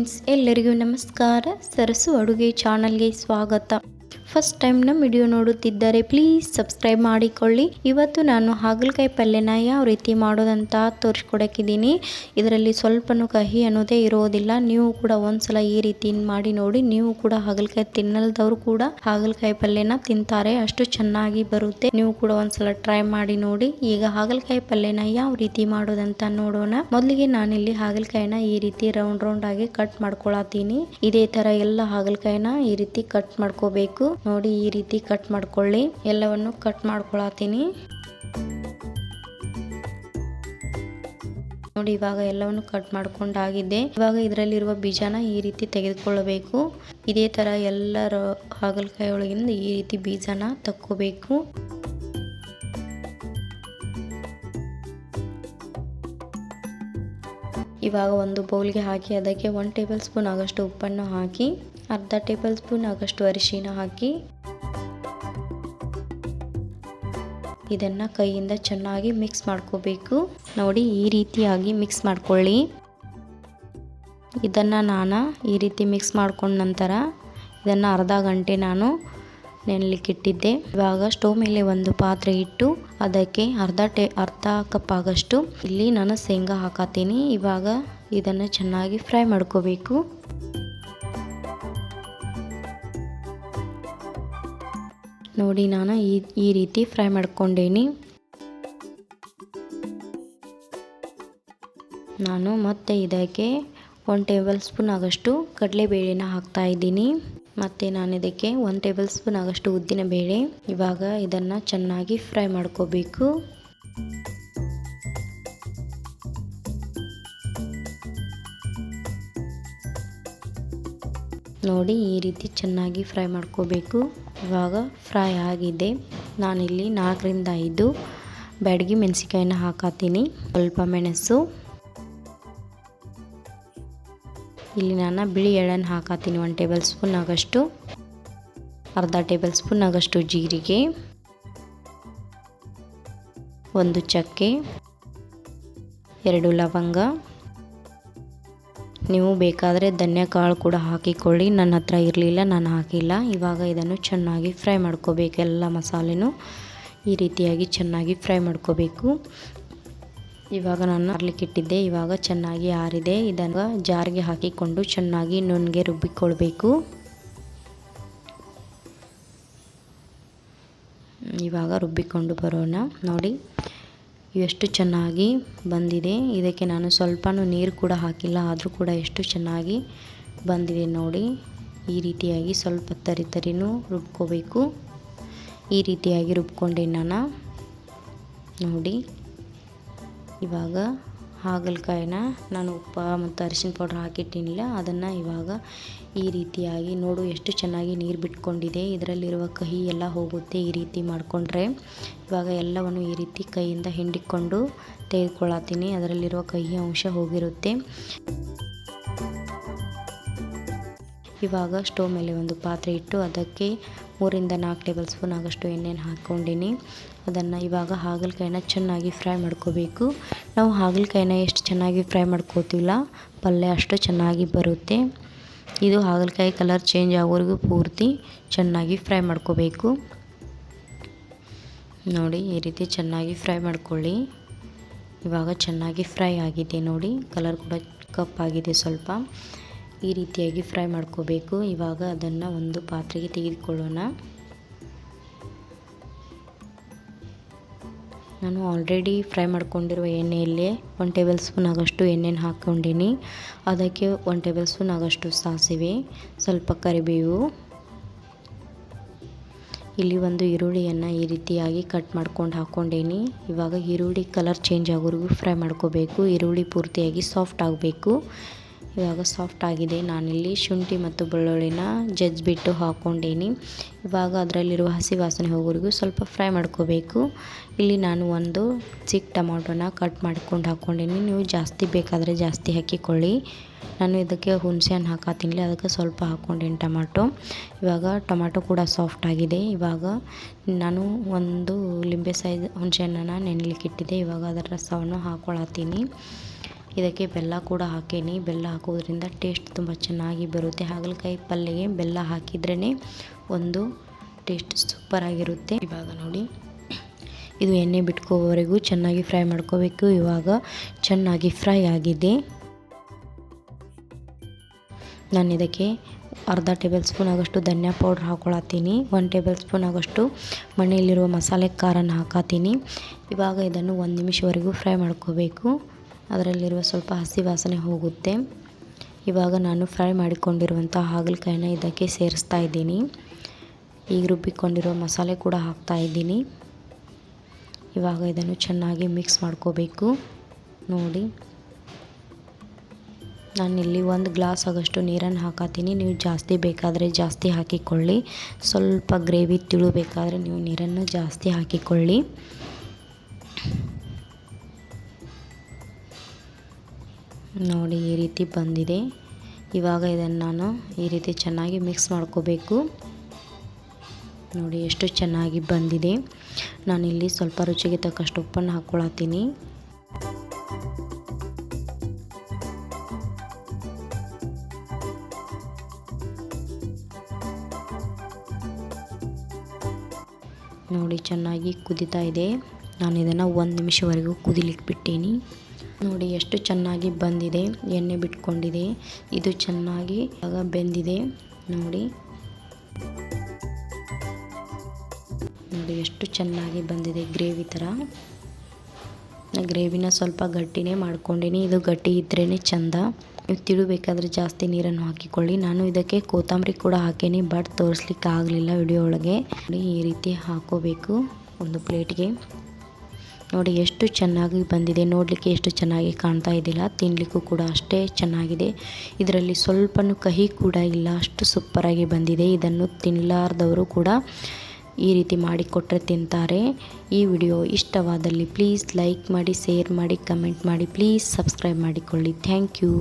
Friends ಎಲ್ಲರಿಗೂ ನಮಸ್ಕಾರ. ಸರಸು ಅಡುಗೆ ಚಾನಲ್ಗೆ ಸ್ವಾಗತ. ಫಸ್ಟ್ ಟೈಮ್ ನಮ್ಮ ವಿಡಿಯೋ ನೋಡುತ್ತಿದ್ದರೆ ಪ್ಲೀಸ್ ಸಬ್ಸ್ಕ್ರೈಬ್ ಮಾಡಿಕೊಳ್ಳಿ. ಇವತ್ತು ನಾನು ಹಾಗಲಕಾಯಿ ಪಲ್ಯನ ಯಾವ ರೀತಿ ಮಾಡೋದಂತ ತೋರಿಸ್ಕೊಡಕ್ಕಿದ್ದೀನಿ. ಇದರಲ್ಲಿ ಸ್ವಲ್ಪನೂ ಕಹಿ ಅನ್ನೋದೇ ಇರೋದಿಲ್ಲ. ನೀವು ಕೂಡ ಒಂದ್ಸಲ ಈ ರೀತಿ ಮಾಡಿ ನೋಡಿ. ನೀವು ಕೂಡ ಹಾಗಲಕಾಯಿ ತಿನ್ನಲ್ದವರು ಕೂಡ ಹಾಗಲಕಾಯಿ ಪಲ್ಯನ ತಿಂತಾರೆ. ಅಷ್ಟು ಚೆನ್ನಾಗಿ ಬರುತ್ತೆ. ನೀವು ಕೂಡ ಒಂದ್ಸಲ ಟ್ರೈ ಮಾಡಿ ನೋಡಿ. ಈಗ ಹಾಗಲಕಾಯಿ ಪಲ್ಯನ ಯಾವ ರೀತಿ ಮಾಡೋದಂತ ನೋಡೋಣ. ಮೊದಲಿಗೆ ನಾನಿಲ್ಲಿ ಹಾಗಲಕಾಯಿನ ಈ ರೀತಿ ರೌಂಡ್ ರೌಂಡ್ ಆಗಿ ಕಟ್ ಮಾಡ್ಕೊಳತೀನಿ ಇದೇ ತರ ಎಲ್ಲ ಹಾಗಲಕಾಯಿನ ಈ ರೀತಿ ಕಟ್ ಮಾಡ್ಕೋಬೇಕು. ನೋಡಿ ಈ ರೀತಿ ಕಟ್ ಮಾಡ್ಕೊಳ್ಳಿ. ಎಲ್ಲವನ್ನು ಕಟ್ ಮಾಡ್ಕೊಳತೀನಿ ನೋಡಿ ಇವಾಗ ಎಲ್ಲವನ್ನು ಕಟ್ ಮಾಡ್ಕೊಂಡಾಗಿದೆ. ಇವಾಗ ಇದರಲ್ಲಿರುವ ಬೀಜನ ಈ ರೀತಿ ತೆಗೆದುಕೊಳ್ಳಬೇಕು. ಇದೇ ತರ ಎಲ್ಲರ ಹಾಗಲಕಾಯಿ ಒಳಗಿಂದ ಈ ರೀತಿ ಬೀಜನ ತಕ್ಕೋಬೇಕು. ಇವಾಗ ಒಂದು ಬೌಲ್ಗೆ ಹಾಕಿ, ಅದಕ್ಕೆ ಒನ್ ಟೇಬಲ್ ಸ್ಪೂನ್ ಆಗಷ್ಟು ಉಪ್ಪನ್ನು ಹಾಕಿ. ಅರ್ಧ ಟೇಬಲ್ ಸ್ಪೂನ್ ಆಗಷ್ಟು ಅರಿಶಿನ ಹಾಕಿ ಇದನ್ನು ಕೈಯಿಂದ ಚೆನ್ನಾಗಿ ಮಿಕ್ಸ್ ಮಾಡ್ಕೋಬೇಕು. ನೋಡಿ, ಈ ರೀತಿಯಾಗಿ ಮಿಕ್ಸ್ ಮಾಡ್ಕೊಳ್ಳಿ. ಇದನ್ನು ನಾನು ಈ ರೀತಿ ಮಿಕ್ಸ್ ಮಾಡ್ಕೊಂಡ ನಂತರ ಇದನ್ನು ಅರ್ಧ ಗಂಟೆ ನಾನು ನೆನಲಿಕ್ಕಿಟ್ಟಿದ್ದೆ ಇವಾಗ ಸ್ಟವ್ ಮೇಲೆ ಒಂದು ಪಾತ್ರೆ ಇಟ್ಟು ಅದಕ್ಕೆ ಅರ್ಧ ಟೇ, ಅರ್ಧ ಕಪ್ ಆಗಷ್ಟು ಇಲ್ಲಿ ನಾನು ಶೇಂಗಾ ಹಾಕತ್ತೀನಿ ಇವಾಗ ಇದನ್ನು ಚೆನ್ನಾಗಿ ಫ್ರೈ ಮಾಡ್ಕೋಬೇಕು. ನೋಡಿ ನಾನು ಈ ಈ ರೀತಿ ಫ್ರೈ ಮಾಡ್ಕೊಂಡೇನಿ. ನಾನು ಮತ್ತೆ ಇದಕ್ಕೆ ಒನ್ ಟೇಬಲ್ ಸ್ಪೂನ್ ಆಗಷ್ಟು ಕಡಲೆಬೇಳೆನ ಹಾಕ್ತಾ ಇದ್ದೀನಿ. ಮತ್ತು ನಾನು ಇದಕ್ಕೆ ಒನ್ ಟೇಬಲ್ ಸ್ಪೂನ್ ಆಗಷ್ಟು ಉದ್ದಿನ ಬೇಳೆ ಇವಾಗ ಇದನ್ನು ಚೆನ್ನಾಗಿ ಫ್ರೈ ಮಾಡ್ಕೋಬೇಕು. ನೋಡಿ ಈ ರೀತಿ ಚೆನ್ನಾಗಿ ಫ್ರೈ ಮಾಡ್ಕೋಬೇಕು. ಇವಾಗ ಫ್ರೈ ಆಗಿದೆ. ನಾನಿಲ್ಲಿ ನಾಲ್ಕರಿಂದ ಐದು ಬ್ಯಾಡಗಿ ಮೆಣಸಿಕಾಯಿನ ಹಾಕತ್ತೀನಿ. ಸ್ವಲ್ಪ ಮೆಣಸು. ಇಲ್ಲಿ ನಾನು ಬಿಳಿ ಎಳ್ಳನ್ನು ಹಾಕತ್ತೀನಿ ಒನ್ ಟೇಬಲ್ ಸ್ಪೂನ್ ಆಗಷ್ಟು. ಅರ್ಧ ಟೇಬಲ್ ಸ್ಪೂನ್ ಆಗಷ್ಟು ಜೀರಿಗೆ. ಒಂದು ಚಕ್ಕೆ. ಎರಡು ಲವಂಗ. ನೀವು ಬೇಕಾದರೆ ಧನ್ಯ ಕಾಳು ಕೂಡ ಹಾಕಿಕೊಳ್ಳಿ. ನನ್ನ ಹತ್ರ ಇರಲಿಲ್ಲ, ನಾನು ಹಾಕಿಲ್ಲ. ಇವಾಗ ಇದನ್ನು ಚೆನ್ನಾಗಿ ಫ್ರೈ ಮಾಡ್ಕೋಬೇಕು. ಎಲ್ಲ ಮಸಾಲೆನೂ ಈ ರೀತಿಯಾಗಿ ಚೆನ್ನಾಗಿ ಫ್ರೈ ಮಾಡ್ಕೋಬೇಕು. ಇವಾಗ ನಾನು ಇಟ್ಟಿದ್ದೆ. ಇವಾಗ ಚೆನ್ನಾಗಿ ಆರಿದೆ. ಇದನ್ನು ಜಾರಿಗೆ ಹಾಕಿಕೊಂಡು ಚೆನ್ನಾಗಿ ನುಣ್ಣಗೆ ರುಬ್ಬಿಕೊಳ್ಬೇಕು. ಇವಾಗ ರುಬ್ಬಿಕೊಂಡು ಬರೋಣ. ನೋಡಿ. ಎಷ್ಟು ಚೆನ್ನಾಗಿ ಬಂದಿದೆ. ಇದಕ್ಕೆ ನಾನು ಸ್ವಲ್ಪನೂ ನೀರು ಕೂಡ ಹಾಕಿಲ್ಲ, ಆದರೂ ಕೂಡ ಎಷ್ಟು ಚೆನ್ನಾಗಿ ಬಂದಿದೆ ನೋಡಿ. ಈ ರೀತಿಯಾಗಿ ಸ್ವಲ್ಪ ತರಿ ತರಿನೂ ರುಬ್ಕೋಬೇಕು. ಈ ರೀತಿಯಾಗಿ ರುಬ್ಕೊಂಡೆ ನಾನು. ನೋಡಿ, ಇವಾಗ ಹಾಗಲಕಾಯಿನ ನಾನು ಉಪ್ಪು ಮತ್ತು ಅರಿಶಿನ ಪೌಡ್ರ್ ಹಾಕಿಟ್ಟಿನಿಲ್ಲ. ಅದನ್ನು ಇವಾಗ ಈ ರೀತಿಯಾಗಿ ನೋಡು ಎಷ್ಟು ಚೆನ್ನಾಗಿ ನೀರು ಬಿಟ್ಕೊಂಡಿದೆ. ಇದರಲ್ಲಿರುವ ಕಹಿ ಎಲ್ಲ ಹೋಗುತ್ತೆ ಈ ರೀತಿ ಮಾಡಿಕೊಂಡ್ರೆ. ಇವಾಗ ಎಲ್ಲವನ್ನು ಈ ರೀತಿ ಕೈಯಿಂದ ಹಿಂಡಿಕೊಂಡು ತೆಗೆದುಕೊಳ್ಳತ್ತೀನಿ. ಅದರಲ್ಲಿರುವ ಕಹಿ ಅಂಶ ಹೋಗಿರುತ್ತೆ. ಇವಾಗ ಸ್ಟೋವ್ ಮೇಲೆ ಒಂದು ಪಾತ್ರೆ ಇಟ್ಟು ಅದಕ್ಕೆ ಮೂರಿಂದ ನಾಲ್ಕು ಟೇಬಲ್ ಸ್ಪೂನ್ ಆಗಷ್ಟು ಎಣ್ಣೆನ ಹಾಕ್ಕೊಂಡಿನಿ. ಅದನ್ನು ಇವಾಗ ಹಾಗಲಕಾಯಿನ ಚೆನ್ನಾಗಿ ಫ್ರೈ ಮಾಡ್ಕೋಬೇಕು. ನಾವು ಹಾಗಲಕಾಯಿನ ಎಷ್ಟು ಚೆನ್ನಾಗಿ ಫ್ರೈ ಮಾಡ್ಕೋತಿಲ್ಲ, ಪಲ್ಯ ಅಷ್ಟು ಚೆನ್ನಾಗಿ ಬರುತ್ತೆ. ಇದು ಹಾಗಲಕಾಯಿ ಕಲರ್ ಚೇಂಜ್ ಆಗೋವರೆಗೂ ಪೂರ್ತಿ ಚೆನ್ನಾಗಿ ಫ್ರೈ ಮಾಡ್ಕೋಬೇಕು. ನೋಡಿ, ಈ ರೀತಿ ಚೆನ್ನಾಗಿ ಫ್ರೈ ಮಾಡ್ಕೊಳ್ಳಿ. ಇವಾಗ ಚೆನ್ನಾಗಿ ಫ್ರೈ ಆಗಿದೆ ನೋಡಿ, ಕಲರ್ ಕೂಡ ಕಪ್ಪಾಗಿದೆ ಸ್ವಲ್ಪ. ಈ ರೀತಿಯಾಗಿ ಫ್ರೈ ಮಾಡ್ಕೋಬೇಕು. ಇವಾಗ ಅದನ್ನು ಒಂದು ಪಾತ್ರೆಗೆ ತೆಗೆದುಕೊಳ್ಳೋಣ. ನಾನು ಆಲ್ರೆಡಿ ಫ್ರೈ ಮಾಡ್ಕೊಂಡಿರುವ ಎಣ್ಣೆಯಲ್ಲಿ ಒನ್ ಟೇಬಲ್ ಸ್ಪೂನ್ ಆಗಷ್ಟು ಎಣ್ಣೆನ ಹಾಕ್ಕೊಂಡೀನಿ. ಅದಕ್ಕೆ ಒನ್ ಟೇಬಲ್ ಸ್ಪೂನ್ ಆಗಷ್ಟು ಸಾಸಿವೆ, ಸ್ವಲ್ಪ ಕರಿಬೇವು. ಇಲ್ಲಿ ಒಂದು ಈರುಳ್ಳಿಯನ್ನು ಈ ರೀತಿಯಾಗಿ ಕಟ್ ಮಾಡ್ಕೊಂಡು ಹಾಕ್ಕೊಂಡೇನಿ. ಇವಾಗ ಈರುಳ್ಳಿ ಕಲರ್ ಚೇಂಜ್ ಆಗೋವರೆಗೂ ಫ್ರೈ ಮಾಡ್ಕೋಬೇಕು. ಈರುಳ್ಳಿ ಪೂರ್ತಿಯಾಗಿ ಸಾಫ್ಟ್ ಆಗಬೇಕು. ಇವಾಗ ಸಾಫ್ಟ್ ಆಗಿದೆ. ನಾನಿಲ್ಲಿ ಶುಂಠಿ ಮತ್ತು ಬೆಳ್ಳುಳ್ಳಿನ ಜಜ್ಜಿಬಿಟ್ಟು ಹಾಕ್ಕೊಂಡೇನಿ. ಇವಾಗ ಅದರಲ್ಲಿರುವ ಹಸಿ ವಾಸನೆ ಹೋಗೋರಿಗೂ ಸ್ವಲ್ಪ ಫ್ರೈ ಮಾಡ್ಕೋಬೇಕು. ಇಲ್ಲಿ ನಾನು ಒಂದು ಚಿಕ್ಕ ಟೊಮೊಟೊನ ಕಟ್ ಮಾಡ್ಕೊಂಡು ಹಾಕ್ಕೊಂಡೇನಿ. ನೀವು ಜಾಸ್ತಿ ಬೇಕಾದರೆ ಜಾಸ್ತಿ ಹಾಕಿಕೊಳ್ಳಿ. ನಾನು ಇದಕ್ಕೆ ಹುಣಸೆ ಹಣ್ಣು ಹಾಕತ್ತೀನಿ. ಅದಕ್ಕೆ ಸ್ವಲ್ಪ ಹಾಕ್ಕೊಂಡೇನಿ ಟೊಮಾಟೊ. ಇವಾಗ ಟೊಮಾಟೊ ಕೂಡ ಸಾಫ್ಟ್ ಆಗಿದೆ. ಇವಾಗ ನಾನು ಒಂದು ಲಿಂಬೆ ಸೈಜ್ ಹುಣಸೆ ಹಣ್ಣನ್ನು ನೆನೆಲಿಕ್ಕಿಟ್ಟಿದ್ದೆ. ಇವಾಗ ಅದರ ರಸವನ್ನು ಹಾಕ್ಕೊಳತ್ತೀನಿ ಇದಕ್ಕೆ ಬೆಲ್ಲ ಕೂಡ ಹಾಕೇನಿ. ಬೆಲ್ಲ ಹಾಕೋದ್ರಿಂದ ಟೇಸ್ಟ್ ತುಂಬ ಚೆನ್ನಾಗಿ ಬರುತ್ತೆ. ಹಾಗಲಕಾಯಿ ಪಲ್ಯಗೆ ಬೆಲ್ಲ ಹಾಕಿದ್ರೇ ಒಂದು ಟೇಸ್ಟ್ ಸೂಪರಾಗಿರುತ್ತೆ ಇವಾಗ ನೋಡಿ, ಇದು ಎಣ್ಣೆ ಬಿಟ್ಕೋವರೆಗೂ ಚೆನ್ನಾಗಿ ಫ್ರೈ ಮಾಡ್ಕೋಬೇಕು. ಇವಾಗ ಚೆನ್ನಾಗಿ ಫ್ರೈ ಆಗಿದೆ. ನಾನು ಇದಕ್ಕೆ ಅರ್ಧ ಟೇಬಲ್ ಸ್ಪೂನ್ ಆಗೋಷ್ಟು ಧನಿಯಾ ಪೌಡ್ರ್ ಹಾಕೊಳತ್ತೀನಿ. ಒನ್ ಟೇಬಲ್ ಸ್ಪೂನ್ ಆಗೋಷ್ಟು ಮನೆಯಲ್ಲಿರುವ ಮಸಾಲೆ ಖಾರನ ಹಾಕತ್ತೀನಿ. ಇವಾಗ ಇದನ್ನು ಒಂದು ನಿಮಿಷವರೆಗೂ ಫ್ರೈ ಮಾಡ್ಕೋಬೇಕು. ಅದರಲ್ಲಿರುವ ಸ್ವಲ್ಪ ಹಸಿ ವಾಸನೆ ಹೋಗುತ್ತೆ. ಇವಾಗ ನಾನು ಫ್ರೈ ಮಾಡಿಕೊಂಡಿರುವಂಥ ಹಾಗಲಕಾಯಿನ ಇದಕ್ಕೆ ಸೇರಿಸ್ತಾ ಇದ್ದೀನಿ. ಈಗ ರುಬ್ಬಿಕೊಂಡಿರೋ ಮಸಾಲೆ ಕೂಡ ಹಾಕ್ತಾ ಇದ್ದೀನಿ. ಇವಾಗ ಇದನ್ನು ಚೆನ್ನಾಗಿ ಮಿಕ್ಸ್ ಮಾಡ್ಕೋಬೇಕು. ನೋಡಿ. ನಾನು ಇಲ್ಲಿ ಒಂದು ಗ್ಲಾಸ್ ಆಗೋಷ್ಟು ನೀರನ್ನು ಹಾಕತ್ತೀನಿ ನೀವು ಜಾಸ್ತಿ ಬೇಕಾದರೆ ಜಾಸ್ತಿ ಹಾಕಿಕೊಳ್ಳಿ. ಸ್ವಲ್ಪ ಗ್ರೇವಿ ತಿಳಬೇಕಾದ್ರೆ ನೀವು ನೀರನ್ನು ಜಾಸ್ತಿ ಹಾಕಿಕೊಳ್ಳಿ. ನೋಡಿ ಈ ರೀತಿ ಬಂದಿದೆ. ಇವಾಗ ಇದನ್ನು ನಾನು ಈ ರೀತಿ ಚೆನ್ನಾಗಿ ಮಿಕ್ಸ್ ಮಾಡ್ಕೋಬೇಕು. ನೋಡಿ ಎಷ್ಟು ಚೆನ್ನಾಗಿ ಬಂದಿದೆ. ನಾನಿಲ್ಲಿ ಸ್ವಲ್ಪ ರುಚಿಗೆ ತಕ್ಕಷ್ಟು ಉಪ್ಪನ್ನು ಹಾಕ್ಕೊಳತ್ತೀನಿ ನೋಡಿ ಚೆನ್ನಾಗಿ ಕುದಿತಾ ಇದೆ. ನಾನು ಇದನ್ನು ಒಂದು ನಿಮಿಷವರೆಗೂ ಕುದಿಲಿಕ್ಕೆ ಬಿಟ್ಟೀನಿ ನೋಡಿ ಎಷ್ಟು ಚೆನ್ನಾಗಿ ಬಂದಿದೆ, ಎಣ್ಣೆ ಬಿಟ್ಕೊಂಡಿದೆ, ಇದು ಚೆನ್ನಾಗಿ ಆಗ ಬೆಂದಿದೆ, ನೋಡಿ. ನೋಡಿ ಎಷ್ಟು ಚೆನ್ನಾಗಿ ಬಂದಿದೆ ಗ್ರೇವಿ ಥರ. ಗ್ರೇವಿನ ಸ್ವಲ್ಪ ಗಟ್ಟಿನೇ ಮಾಡ್ಕೊಂಡಿನಿ, ಇದು ಗಟ್ಟಿ ಇದ್ರೇ ಚೆಂದ. ನೀವು ತಿಳಬೇಕಾದ್ರೆ ಜಾಸ್ತಿ ನೀರನ್ನು ಹಾಕಿಕೊಳ್ಳಿ, ನಾನು ಇದಕ್ಕೆ ಕೊತ್ತಂಬರಿ ಕೂಡ ಹಾಕೀನಿ, ಬಟ್ ತೋರಿಸ್ಲಿಕ್ಕೆ ಆಗಲಿಲ್ಲ ವಿಡಿಯೋ ಒಳಗೆ. ಈ ರೀತಿ ಹಾಕೋಬೇಕು ಒಂದು ಪ್ಲೇಟ್ಗೆ. ನೋಡಿ ಎಷ್ಟು ಚೆನ್ನಾಗಿ ಬಂದಿದೆ, ನೋಡಲಿಕ್ಕೆ ಎಷ್ಟು ಚೆನ್ನಾಗಿ ಕಾಣ್ತಾ ಇದ್ದಿಲ್ಲ ತಿನ್ನಲಿಕ್ಕೂ ಕೂಡ ಅಷ್ಟೇ ಚೆನ್ನಾಗಿದೆ. ಇದರಲ್ಲಿ ಸ್ವಲ್ಪನೂ ಕಹಿ ಕೂಡ ಇಲ್ಲ, ಅಷ್ಟು ಸೂಪರಾಗಿ ಬಂದಿದೆ. ಇದನ್ನು ತಿನ್ನಲಾರ್ದವರು ಕೂಡ ಈ ರೀತಿ ಮಾಡಿಕೊಟ್ಟರೆ ತಿಂತಾರೆ. ಈ ವಿಡಿಯೋ ಇಷ್ಟವಾದಲ್ಲಿ ಪ್ಲೀಸ್ ಲೈಕ್ ಮಾಡಿ, ಶೇರ್ ಮಾಡಿ, ಕಮೆಂಟ್ ಮಾಡಿ, ಪ್ಲೀಸ್ ಸಬ್ಸ್ಕ್ರೈಬ್ ಮಾಡಿಕೊಳ್ಳಿ. Thank you.